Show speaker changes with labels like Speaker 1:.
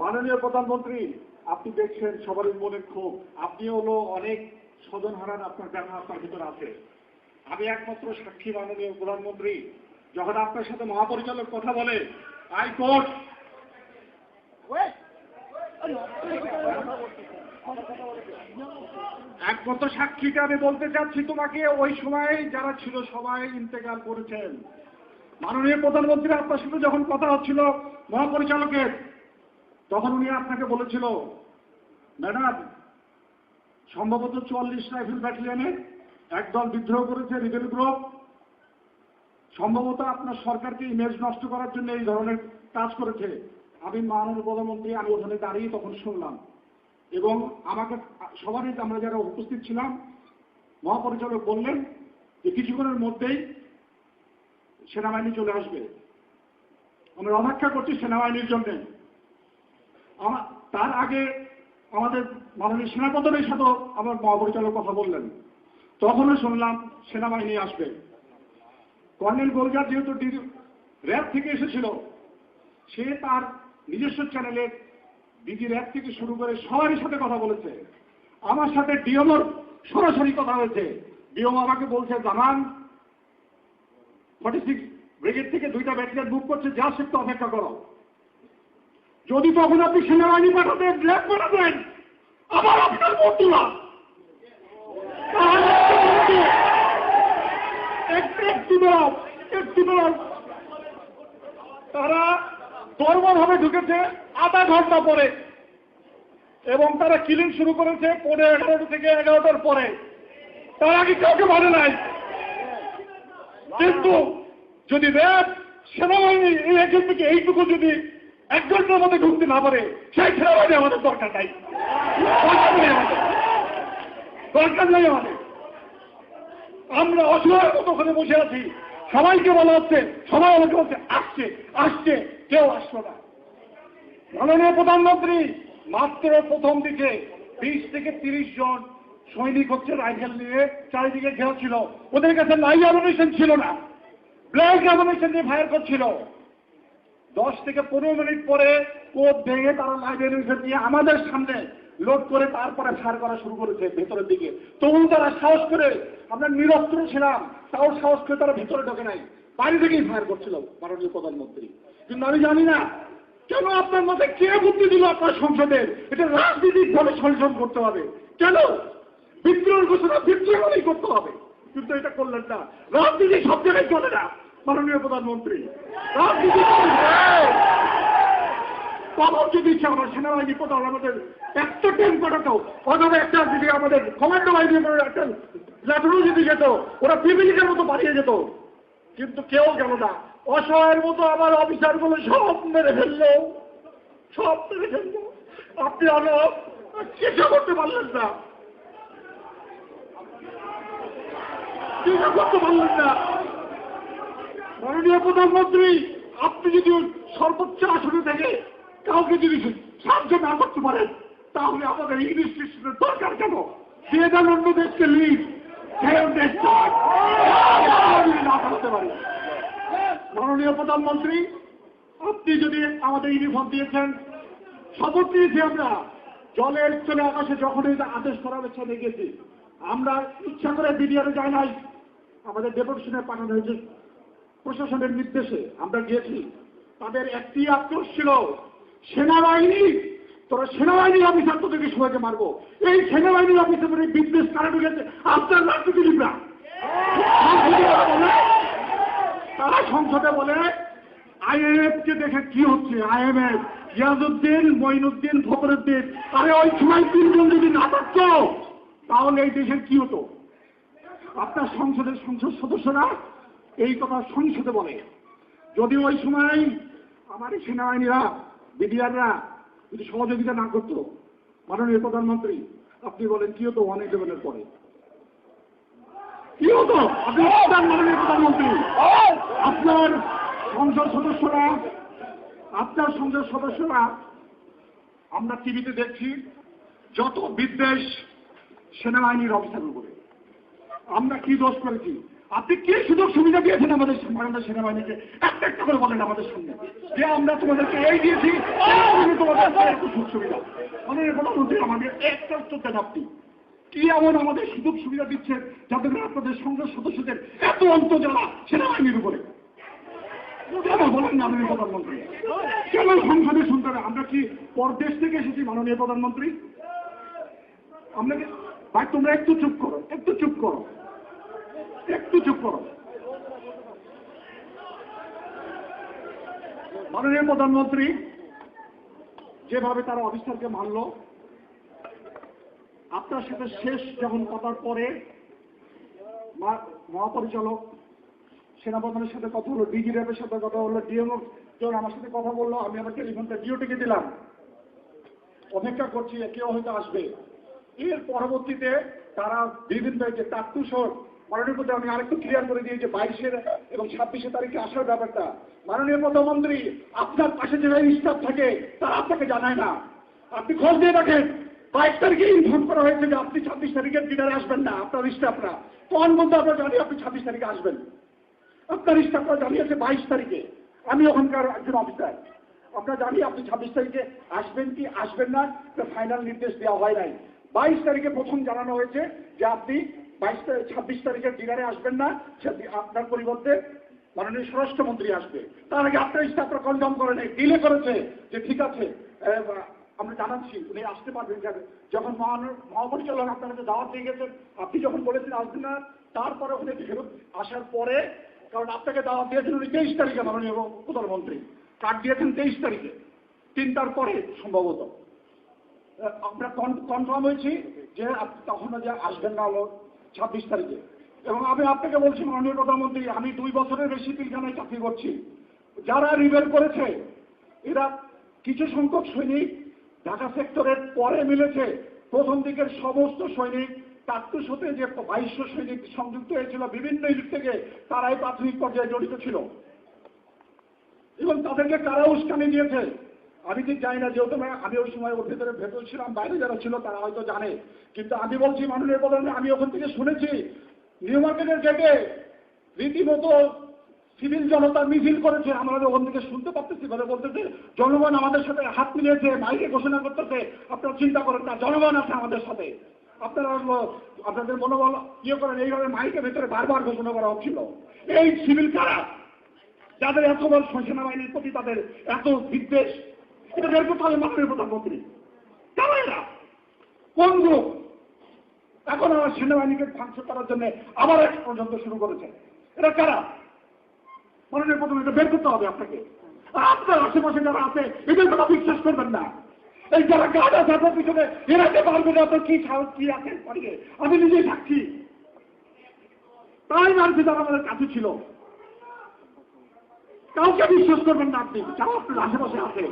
Speaker 1: মাননীয় প্রধানমন্ত্রী, আপনি দেখছেন সবারই মনে ক্ষোভ আপনি হলো অনেক স্বজন হারান, আপনার দেখা আপনার ভিতরে আছে। আমি একমাত্র সাক্ষী মাননীয় প্রধানমন্ত্রী। যখন আপনার সাথে মহাপরিচালক কথা বলে হাইকোর্ট একমাত্র সাক্ষীকে আমি বলতে চাচ্ছি তোমাকে, ওই সময় যারা ছিল সবাই ইন্তেকাল করেছেন। মাননীয় প্রধানমন্ত্রী, আপনার সাথে যখন কথা হচ্ছিল মহাপরিচালকের, তখন উনি আপনাকে বলেছিল, ম্যাডাম, সম্ভবত চুয়াল্লিশ রাইফেল ব্যাটালিয়নে একদল বিদ্রোহ করেছে রিবেল গ্রুপ। সম্ভবত আপনার সরকারকে ইমেজ নষ্ট করার জন্য এই ধরনের কাজ করেছে। আমি মাননীয় প্রধানমন্ত্রী, আমি ওখানে দাঁড়িয়ে তখন শুনলাম। এবং আমাকে, সবারই আমরা যারা উপস্থিত ছিলাম, মহাপরিচালক বললেন যে কিছুক্ষণের মধ্যেই সেনাবাহিনী চলে আসবে। আমরা অপেক্ষা করছি সেনাবাহিনীর জন্য। তার আগে আমাদের মাননীয় সেনাপ্রধানের সাথেও আমার মহাপরিচালক কথা বললেন। তখনও শুনলাম সেনাবাহিনী আসবে। কর্নেল গোলজার যেহেতু র্যাব থেকে এসেছিল, সে তার নিজস্ব চ্যানেলে ডিজি র্যাব থেকে শুরু করে সবারই সাথে কথা বলেছে। আমার সাথে ডিওমোর সরাসরি কথা হয়েছে। ডিওম আমাকে বলছে, জানান ফর্টি সিক্স ব্রিগেড থেকে দুইটা ব্যাটালিয়ান বুক করছে, যা সত্য অপেক্ষা করো। যদি তখন আপনি সেনাবাহিনী পাঠাতেন ল্যাব পাঠাতেন আবার আপনার বন্ধুরা তাহলে একটু একটু তারা দরবারভাবে ঢুকেছে আধা ঘণ্টা পরে এবং তারা কিলিং শুরু করেছে পনেরো এগারোটা থেকে এগারোটার পরে। তারা আগে কাউকে মানে নাই? কিন্তু যদি র্যাব সেনাবাহিনী এই একজন থেকে এইটুকু যদি এক ঘণ্টার মধ্যে ঢুকতে না পারে, সেই সেনাবাহিনী আমাদের দরকার নাই। দরকার নেই আমাদের। আমরা অসহায়ের মতো ওখানে বসে আছি, সবাইকে বলা হচ্ছে, সবাই আমাকে বলছে, আসছে আসছে, কেউ আসলো না। মাননীয় প্রধানমন্ত্রী, মাত্র প্রথম দিকে বিশ থেকে তিরিশ জন সৈনিক হচ্ছে রাইফেল নিয়ে চারিদিকে ঘেরা ছিল ওদের কাছে লাইভ অ্যামিনেশন ছিল না। ব্ল্যাক অ্যামিনেশন দিয়ে ফায়ার করছিল। দশ থেকে পনেরো মিনিট পরে কোপ ভেঙে তারা অ্যামিনেশন নিয়ে আমাদের সামনে লোড করে তারপরে ফায়ার করা শুরু করেছে ভেতরের দিকে। তবু তারা সাহস করে আমরা নিরস্ত্র ছিলাম, তাও সাহস করে তারা ভিতরে ঢোকে নাই। বাইরে থেকেই ফায়ার করছিল মাননীয় প্রধানমন্ত্রী। কিন্তু আমি জানি না কেন আপনার মধ্যে কে বুদ্ধি দিল আপনার সংসদের এটা রাজনীতিক ভাবে সংশোধন করতে হবে? কেন? বিদ্রোহের ঘোষণা বিদ্রোহই করতে হবে। কিন্তু এটা করলেন না। রাজনীতি সব জায়গায় চলে না। মাননীয় প্রধানমন্ত্রী তখন যদি ইচ্ছা আমার সেনাবাহিনী প্রধান, আমাদের একটা টিম পাঠাতো। অথবা একটা যদি আমাদের কমান্ডো বাহিনী একটা ল্যাটনও যদি যেত, ওরা পিপিলিকের মতো পাঠিয়ে যেত। কিন্তু কেউ গেল না। অসহায়ের মতো আমার অফিসারগুলো সব মেরে ফেলল। সব মেরে ফেলল। আপনি আরও কিছু করতে পারলেন না। কিছু করতে পারলেন না। মাননীয় প্রধানমন্ত্রী, আপনি যদি সর্বোচ্চ আসনে থেকে কাউকে যদি সাহায্য না করতে পারেন, তাহলে আমাদের ইংলিশ স্টেশনের দরকার কেন? সে যেন অন্য দেশকে লিড মাননীয় প্রধানমন্ত্রী, আপনি যদি আমাদের ইউনিফর্ম দিয়েছেন, শপথ নিয়েছি আমরা। জলের চলে আকাশে যখনই আদেশ করা হয়েছে চলে গেছি আমরা ইচ্ছা করে বিডিআরে যাই নাই, আমাদের ডেপুটেশনে পাঠানো হয়েছে। প্রশাসনের নির্দেশে আমরা গিয়েছি। তাদের একটি আক্রোশ ছিল, সেনাবাহিনী, তোরা সেনাবাহিনী অফিসার তোদেরকে সবাইকে মারবো। এই সেনাবাহিনী অফিসার বিজনেস কারা ঢুকেছে? আপনার রাজনীতিবিদরা। তারা সংসদে বলে, আইএমএফ কে দেখে কি হচ্ছে? আইএমএফ ইয়াজউদ্দিন মঈনুদ্দিন, ফখরুদ্দিন, আরে ওই সময় তিনজন যদি না থাকতো, তাহলে এই দেশের কি হতো? আপনার সংসদের সংসদ সদস্যরা এই কথা সংসদে বলে। যদি ওই সময় আমার সেনাবাহিনীরা, বিডিআররা যদি সহযোগিতা না করতো, মাননীয় প্রধানমন্ত্রী, আপনি বলেন, কি হতো ওয়ান ইলেভেনের পরে? কি হতো? আপনি মাননীয় প্রধানমন্ত্রী। আপনার সংসদ সদস্যরা, আপনার সংসদ সদস্যরা, আমরা টিভিতে দেখছি, যত বিদ্বেষ সেনাবাহিনীর অফিসার করে আমরা কি দোষ করেছি? আপনি কি সুযোগ সুবিধা দিয়েছেন আমাদের বাংলাদেশ সেনাবাহিনীকে? একটা একটা করে বলেন আমাদের সামনে যে আমরা তোমাদেরকে এই দিয়েছি সুযোগ সুবিধা। মাননীয় প্রধানমন্ত্রী আমাদের একটা উত্তর দেন আপনি। কি এমন আমাদের সুযোগ সুবিধা দিচ্ছেন যাতে করে আপনাদের সংসদ সদস্যদের এত অন্তর্জালা সেনাবাহিনীর উপরে? বলেন প্রধানমন্ত্রী? কেন সংসদে আমরা কি পরদেশ থেকে এসেছি, মাননীয় প্রধানমন্ত্রী? আমরা ভাই, তোমরা একটু চুপ করো, একটু চুপ করো। একটু চুপ করো। মাননীয় প্রধানমন্ত্রী, যেভাবে তারা অফিসারকে মারল, আপনার সাথে শেষ যখন কথার পরে মহাপরিচালক, সেনাপ্রধানের সাথে কথা হলো, ডিজি র্যাবের সাথে কথা হলো, ডিএমও যখন আমার সাথে কথা বলল, আমি আমার টেলিফোনটা ডিওটিকে দিলাম। অপেক্ষা করছি কেউ হয়তো আসবে। এর পরবর্তীতে তারা বিভিন্ন যে তাত্তুসর মাননীয় প্রধান, আমি আরেকটু ক্লিয়ার করে দিই যে বাইশের এবং ছাব্বিশে তারিখে আসার ব্যাপারটা। মাননীয় প্রধানমন্ত্রী, আপনার পাশে যারা স্টাফ থাকে, তারা আপনাকে জানায় না। আপনি খোঁজ দিয়ে রাখেন বাইশ তারিখে ইনফর্ম করা হয়েছে যে আপনি ছাব্বিশ তারিখের ডিনারে আসবেন না, আপনার স্টাফরা তখন বলতে আমরা জানি আপনি ছাব্বিশ তারিখে আসবেন। আপনার স্টাফরা জানিয়েছে বাইশ তারিখে। আমি ওখানকার একজন অফিসার আপনারা জানি আপনি ছাব্বিশ তারিখে আসবেন কি, আসবেন না ফাইনাল নির্দেশ দেওয়া হয় নাই। বাইশ তারিখে প্রথম জানানো হয়েছে যে আপনি বাইশ তারিখ ছাব্বিশ তারিখের ডিনারে আসবেন না আপনার পরিবর্তে মাননীয় স্বরাষ্ট্রমন্ত্রী আসবে। তার আগে আপনার স্টাফরা কনফার্ম করে নেই ডিলে করেছে যে ঠিক আছে আমরা জানাচ্ছি, উনি আসতে পারবেন যখন মহাপরিচালক আপনার কাছে দাওয়াত দিয়ে গেছেন, আপনি যখন বলেছেন আসবেন না, তারপরে উনি ফেরত আসার পরে, কারণ আপনাকে দাওয়াত দিয়েছেন উনি তেইশ তারিখে, মাননীয় প্রধানমন্ত্রী কার্ড দিয়েছেন তেইশ তারিখে। তিনটার পরে সম্ভবত। আমরা কনফার্ম হয়েছি যে তখনও যে আসবেন না ছাব্বিশ তারিখে। এবং আমি আপনাকে বলছি, মাননীয় প্রধানমন্ত্রী, আমি দুই বছরের বেশি পিলখানায় চাকরি করছি। যারা রিবেল করেছে, এরা কিছু সংখ্যক সৈনিক ঢাকা সেক্টরের পরে মিলেছে। প্রথম দিকের সমস্ত সৈনিক, তাত্তুর সাথে যে বাইশশো সৈনিক সংযুক্ত হয়েছিল, বিভিন্ন ইউনিট থেকে তারাই প্রাথমিক পর্যায়ে জড়িত ছিল। এবং তাদেরকে কারা উস্কানি দিয়েছে? আমি ঠিক জানি না, যেহেতু আমি- ওই সময় ওর ভেতরে ভেতর ছিলাম, বাইরে যারা ছিল তারা হয়তো জানে। কিন্তু আমি বলছি, মাননীয় প্রধান আমি ওখান থেকে শুনেছি নিউ মার্কেটের গেটে রীতিমতো সিভিল জনতা মিছিল করেছে আমরা ওখান থেকে শুনতে পারতেছি বলে বলতেছে। জনগণ আমাদের সাথে হাত মিলিয়েছে, মাইকে ঘোষণা করতেছে, আপনারা চিন্তা করেন না, জনগণ আছে আমাদের সাথে। আপনারা আপনাদের মনোবল ইয়ে করেন, এইভাবে মাইকের ভেতরে বারবার ঘোষণা করা হচ্ছিল। এই সিভিল কারা? যাদের এত বড় সেনাবাহিনীর প্রতি তাদের এত বিদ্বেষ এটা বের করতে হবে মাননীয় প্রধানমন্ত্রী কারা এরা কোন গ্রুপ এখন আমার সেনাবাহিনীকে ধ্বংস করার জন্য আবার এক পর্যন্ত শুরু করেছে। এরা কারা? মাননীয় প্রধান এটা বের করতে হবে আপনাকে। আপনার আশেপাশে যারা আছে, এদের কথা বিশ্বাস করবেন না। এই যারা গাছ আছে আপনার পিছনে এরাতে পারবে না, আপনার কি সাহস, কি আছে? পারিয়ে আমি নিজেই সাক্ষী তাই মানছি যারা আমাদের কাছে ছিল। কাউকে বিশ্বাস করবেন না আপনি। যারা আপনার আশেপাশে আছে